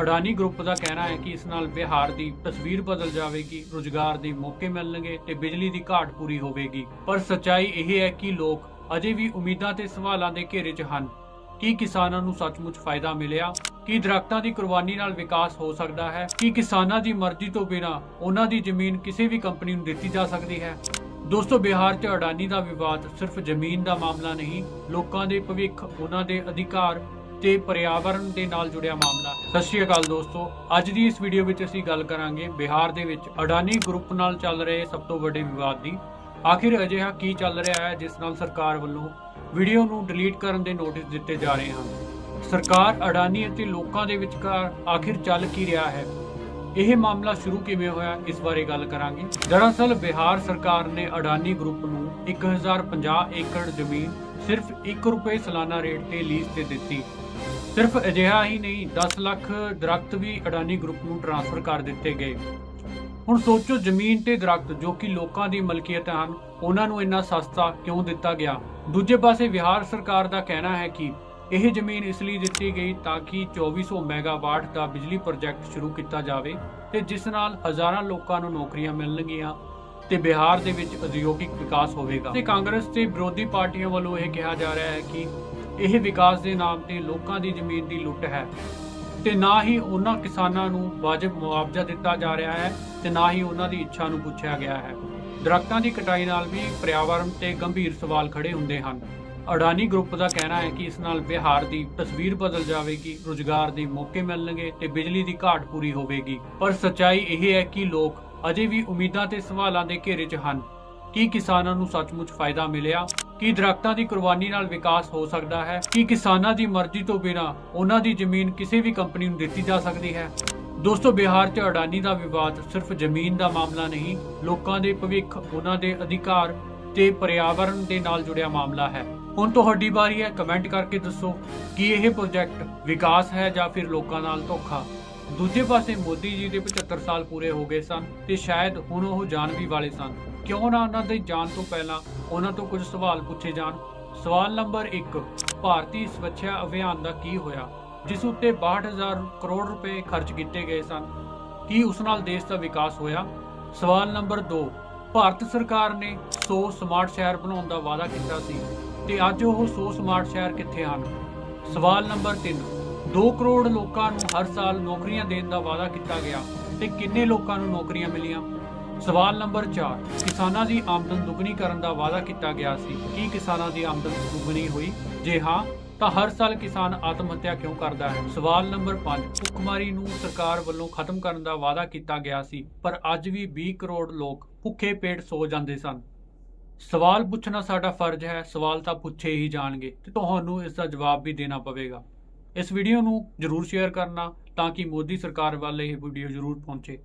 Adani group ਦਾ ਕਹਿਣਾ ਹੈ ਕਿ ਇਸ ਨਾਲ ਬਿਹਾਰ ਦੀ ਤਸਵੀਰ ਬਦਲ ਜਾਵੇਗੀ, ਰੁਜ਼ਗਾਰ ਦੇ ਮੌਕੇ ਮਿਲਣਗੇ ਤੇ ਬਿਜਲੀ ਦੀ ਘਾਟ ਪੂਰੀ ਹੋਵੇਗੀ। ਪਰ ਸੱਚਾਈ ਇਹ ਹੈ ਕਿ ਲੋਕ ਅਜੇ ਵੀ ਉਮੀਦਾਂ ਤੇ ਸਵਾਲਾਂ ਦੇ ਘੇਰੇ 'ਚ ਹਨ। ਕੀ ਕਿਸਾਨਾਂ ਨੂੰ ਸੱਚਮੁੱਚ ਫਾਇਦਾ ਮਿਲਿਆ? ਕੀ ਦਰਖਤਾਂ ਦੀ ਕੁਰਬਾਨੀ ਨਾਲ ਵਿਕਾਸ ਹੋ ਸਕਦਾ ਹੈ? ਕੀ ਕਿਸਾਨਾਂ ਦੀ ਮਰਜ਼ੀ ਤੋਂ ਬਿਨਾਂ ਉਹਨਾਂ ਦੀ ਜ਼ਮੀਨ ਕਿਸੇ ਵੀ ਕੰਪਨੀ ਨੂੰ ਦਿੱਤੀ ਜਾ ਸਕਦੀ ਹੈ? ਦੋਸਤੋ, ਬਿਹਾਰ 'ਚ ਅਡਾਨੀ ਦਾ ਵਿਵਾਦ ਸਿਰਫ ਜ਼ਮੀਨ ਦਾ ਮਾਮਲਾ ਨਹੀਂ, ਲੋਕਾਂ ਦੇ ਭਵਿੱਖ, ਉਹਨਾਂ ਦੇ ਅਧਿਕਾਰ ਤੇ ਪਰਿਆਵਰਣ ਦੇ ਨਾਲ ਜੁੜਿਆ ਮਾਮਲਾ। ਹੈ ਸਤਿ ਸ਼੍ਰੀ ਅਕਾਲ ਦੋਸਤੋ। ਅੱਜ ਦੀ ਇਸ ਵੀਡੀਓ ਵਿੱਚ ਅਸੀਂ ਗੱਲ ਕਰਾਂਗੇ ਬਿਹਾਰ ਦੇ ਵਿੱਚ ਅਡਾਨੀ ਗਰੁੱਪ ਨਾਲ ਚੱਲ ਰਹੇ ਸਭ ਤੋਂ ਵੱਡੇ ਵਿਵਾਦ ਦੀ। ਆਖਿਰ ਅਜਿਹਾ ਕੀ ਚੱਲ ਰਿਹਾ ਹੈ ਜਿਸ ਨਾਲ ਸਰਕਾਰ ਵੱਲੋਂ ਵੀਡੀਓ ਨੂੰ ਡਿਲੀਟ ਕਰਨ ਦੇ ਨੋਟਿਸ ਦਿੱਤੇ ਜਾ ਰਹੇ ਹਨ? ਸਰਕਾਰ ਅਡਾਨੀ ਅਤੇ ਲੋਕਾਂ ਦੇ ਵਿਚਕਾਰ ਆਖਿਰ ਚੱਲ ਕੀ ਰਿਹਾ ਹੈ? ਇਹ ਮਾਮਲਾ ਸ਼ੁਰੂ ਕਿਵੇਂ ਹੋਇਆ, ਇਸ ਬਾਰੇ ਗੱਲ ਕਰਾਂਗੇ। ਦਰਅਸਲ, ਬਿਹਾਰ ਸਰਕਾਰ ਨੇ ਅਡਾਨੀ ਗਰੁੱਪ ਨੂੰ 1050 ਏਕੜ ਜ਼ਮੀਨ ਸਿਰਫ 1 ਰੁਪਏ ਸਾਲਾਨਾ ਰੇਟ ਤੇ ਲੀਜ਼ ਤੇ ਦਿੱਤੀ। ਸਿਰਫ ਅਜਿਹਾ ਹੀ ਨਹੀਂ 10 ਲੱਖ ਦਰਖਤ ਵੀ ਅਡਾਨੀ ਗਰੁੱਪ ਨੂੰ ਟ੍ਰਾਂਸਫਰ ਕਰ ਦਿੱਤੇ ਗਏ। ਹੁਣ ਸੋਚੋ ਜ਼ਮੀਨ ਤੇ ਦਰਖਤ, ਜੋ ਕਿ ਲੋਕਾਂ ਦੀ ਮਲਕੀਅਤ ਹਨ, ਉਹਨਾਂ ਨੂੰ ਇੰਨਾ ਸਸਤਾ ਕਿਉਂ ਦਿੱਤਾ ਗਿਆ? ਦੂਜੇ ਪਾਸੇ ਬਿਹਾਰ ਸਰਕਾਰ ਦਾ ਕਹਿਣਾ ਹੈ ਕਿ ਇਹ ਜ਼ਮੀਨ ਇਸ ਲਈ ਦਿੱਤੀ ਗਈ ਤਾਂ ਕਿ 2400 ਮੈਗਾਵਾਟ ਦਾ ਬਿਜਲੀ ਪ੍ਰੋਜੈਕਟ ਸ਼ੁਰੂ ਕੀਤਾ ਜਾਵੇ ਤੇ ਜਿਸ ਨਾਲ ਹਜ਼ਾਰਾਂ ਲੋਕਾਂ ਨੂੰ ਨੌਕਰੀਆਂ ਮਿਲਣਗੀਆਂ ਤੇ ਬਿਹਾਰ ਦੇ ਵਿੱਚ ਉਦਯੋਗਿਕ ਵਿਕਾਸ ਹੋਵੇਗਾ। ਤੇ ਕਾਂਗਰਸ ਤੇ ਵਿਰੋਧੀ ਪਾਰਟੀਆਂ ਵੱਲੋਂ ਇਹ ਕਿਹਾ ਜਾ ਰਿਹਾ ਹੈ ਕਿ ਇਹ ਵਿਕਾਸ ਦੇ ਨਾਮ ਤੇ ਲੋਕਾਂ ਦੀ ਜ਼ਮੀਨ ਦੀ ਲੁੱਟ ਹੈ ਤੇ ਨਾ ਹੀ ਉਹਨਾਂ ਕਿਸਾਨਾਂ ਨੂੰ ਵਾਜਬ ਮੁਆਵਜ਼ਾ ਦਿੱਤਾ ਜਾ ਰਿਹਾ ਹੈ ਤੇ ਨਾ ਹੀ ਉਹਨਾਂ ਦੀ ਇੱਛਾ ਨੂੰ ਪੁੱਛਿਆ ਗਿਆ ਹੈ। ਦਰਖਤਾਂ ਦੀ ਕਟਾਈ ਨਾਲ ਵੀ ਪਰਿਆਵਰਣ ਤੇ ਗੰਭੀਰ ਸਵਾਲ ਖੜੇ ਹੁੰਦੇ ਹਨ। ਅਡਾਨੀ ਗਰੁੱਪ ਦਾ ਕਹਿਣਾ ਹੈ ਕਿ ਇਸ ਨਾਲ ਬਿਹਾਰ ਦੀ ਤਸਵੀਰ ਬਦਲ ਜਾਵੇਗੀ, ਰੁਜ਼ਗਾਰ ਦੇ ਮੌਕੇ ਮਿਲਣਗੇ ਤੇ ਬਿਜਲੀ ਦੀ ਘਾਟ ਪੂਰੀ ਹੋਵੇਗੀ। ਪਰ ਸੱਚਾਈ ਇਹ ਹੈ ਕਿ ਲੋਕ ਅਜੇ ਵੀ ਉਮੀਦਾਂ ਤੇ ਸਵਾਲਾਂ ਦੇ ਘੇਰੇ 'ਚ ਹਨ। ਕੀ ਕਿਸਾਨਾਂ ਨੂੰ ਸੱਚਮੁੱਚ ਫਾਇਦਾ ਮਿਲਿਆ? ਕੀ ਦਰਖਤਾਂ ਦੀ ਕੁਰਬਾਨੀ ਨਾਲ ਵਿਕਾਸ ਹੋ ਸਕਦਾ ਹੈ, ਕੀ ਕਿਸਾਨਾਂ ਦੀ ਮਰਜ਼ੀ ਤੋਂ ਬਿਨਾਂ ਉਹਨਾਂ ਦੀ ਜ਼ਮੀਨ ਕਿਸੇ ਵੀ ਕੰਪਨੀ ਨੂੰ ਦਿੱਤੀ ਜਾ ਸਕਦੀ ਹੈ। ਦੋਸਤੋ, ਬਿਹਾਰ 'ਚ ਅਡਾਨੀ ਦਾ ਵਿਵਾਦ ਸਿਰਫ ਜ਼ਮੀਨ ਦਾ ਮਾਮਲਾ ਨਹੀਂ, ਲੋਕਾਂ ਦੇ ਭਵਿੱਖ, ਉਹਨਾਂ ਦੇ ਅਧਿਕਾਰ ਤੇ ਪਰਿਆਵਰਣ ਦੇ ਨਾਲ ਜੁੜਿਆ ਮਾਮਲਾ ਹੈ। ਹੁਣ ਤੁਹਾਡੀ ਵਾਰੀ ਹੈ, ਕਮੈਂਟ ਕਰਕੇ ਦੱਸੋ ਕਿ ਇਹ ਪ੍ਰੋਜੈਕਟ ਵਿਕਾਸ ਹੈ ਜਾਂ ਫਿਰ ਲੋਕਾਂ ਨਾਲ ਧੋਖਾ। ਦੂਜੇ ਪਾਸੇ ਮੋਦੀ ਜੀ ਦੇ 75 ਸਾਲ ਪੂਰੇ ਹੋ ਗਏ ਸਨ ਤੇ ਸ਼ਾਇਦ ਹੁਣ ਉਹ ਜਾਣ ਵੀ ਵਾਲੇ ਸਨ। ਕਿਉਂ ਨਾ ਉਹਨਾਂ ਦੇ ਜਾਣ ਤੋਂ ਪਹਿਲਾਂ ਉਹਨਾਂ ਤੋਂ ਕੁਝ ਸਵਾਲ ਪੁੱਛੇ ਜਾਣ। ਸਵਾਲ ਨੰਬਰ 1 ਭਾਰਤੀ ਸਵੱਛਤਾ ਅਭਿਆਨ ਦਾ ਕੀ ਹੋਇਆ, ਜਿਸ ਉੱਤੇ 62000 ਕਰੋੜ ਰੁਪਏ ਖਰਚ ਕੀਤੇ ਗਏ ਸਨ? ਕੀ ਉਸ ਨਾਲ ਦੇਸ਼ ਦਾ ਵਿਕਾਸ ਹੋਇਆ? ਸਵਾਲ ਨੰਬਰ 2 ਭਾਰਤ ਸਰਕਾਰ ਨੇ 100 ਸਮਾਰਟ ਸ਼ਹਿਰ ਬਣਾਉਣ ਦਾ ਵਾਅਦਾ ਕੀਤਾ ਸੀ ਤੇ ਅੱਜ ਉਹ 100 ਸਮਾਰਟ ਸ਼ਹਿਰ ਕਿੱਥੇ ਹਨ? ਸਵਾਲ ਨੰਬਰ 3 2 ਕਰੋੜ ਲੋਕਾਂ ਨੂੰ ਹਰ ਸਾਲ ਨੌਕਰੀਆਂ ਦੇਣ ਦਾ ਵਾਅਦਾ ਕੀਤਾ ਗਿਆ ਤੇ ਕਿੰਨੇ ਲੋਕਾਂ ਨੂੰ ਨੌਕਰੀਆਂ ਮਿਲੀਆਂ? ਸਵਾਲ ਨੰਬਰ 4 ਕਿਸਾਨਾਂ ਦੀ ਆਮਦਨ ਦੁੱਗਣੀ ਕਰਨ ਦਾ ਵਾਅਦਾ ਕੀਤਾ ਗਿਆ ਸੀ। ਕੀ ਕਿਸਾਨਾਂ ਦੀ ਆਮਦਨ ਦੁੱਗਣੀ ਹੋਈ? ਜੇ ਹਾਂ, ਤਾਂ ਹਰ ਸਾਲ ਕਿਸਾਨ ਆਤਮ ਹੱਤਿਆ ਕਿਉਂ ਕਰਦਾ ਹੈ? ਸਵਾਲ ਨੰਬਰ 5 ਭੁੱਖਮਰੀ ਨੂੰ ਸਰਕਾਰ ਵੱਲੋਂ ਖਤਮ ਕਰਨ ਦਾ ਵਾਅਦਾ ਕੀਤਾ ਗਿਆ ਸੀ, ਪਰ ਅੱਜ ਵੀ 20 ਕਰੋੜ ਲੋਕ ਭੁੱਖੇ ਪੇਟ ਸੋ ਜਾਂਦੇ ਸਨ। ਸਵਾਲ ਪੁੱਛਣਾ ਸਾਡਾ ਫਰਜ਼ ਹੈ, ਸਵਾਲ ਤਾਂ ਪੁੱਛੇ ਹੀ ਜਾਣਗੇ, ਤੇ ਤੁਹਾਨੂੰ ਇਸ ਦਾ ਜਵਾਬ ਵੀ ਦੇਣਾ ਪਵੇਗਾ। ਇਸ ਵੀਡੀਓ ਨੂੰ ਜਰੂਰ ਸ਼ੇਅਰ ਕਰਨਾ, ਤਾਂ ਕਿ ਮੋਦੀ ਸਰਕਾਰ ਵੱਲ ਇਹ ਵੀਡੀਓ ਜਰੂਰ ਪਹੁੰਚੇ।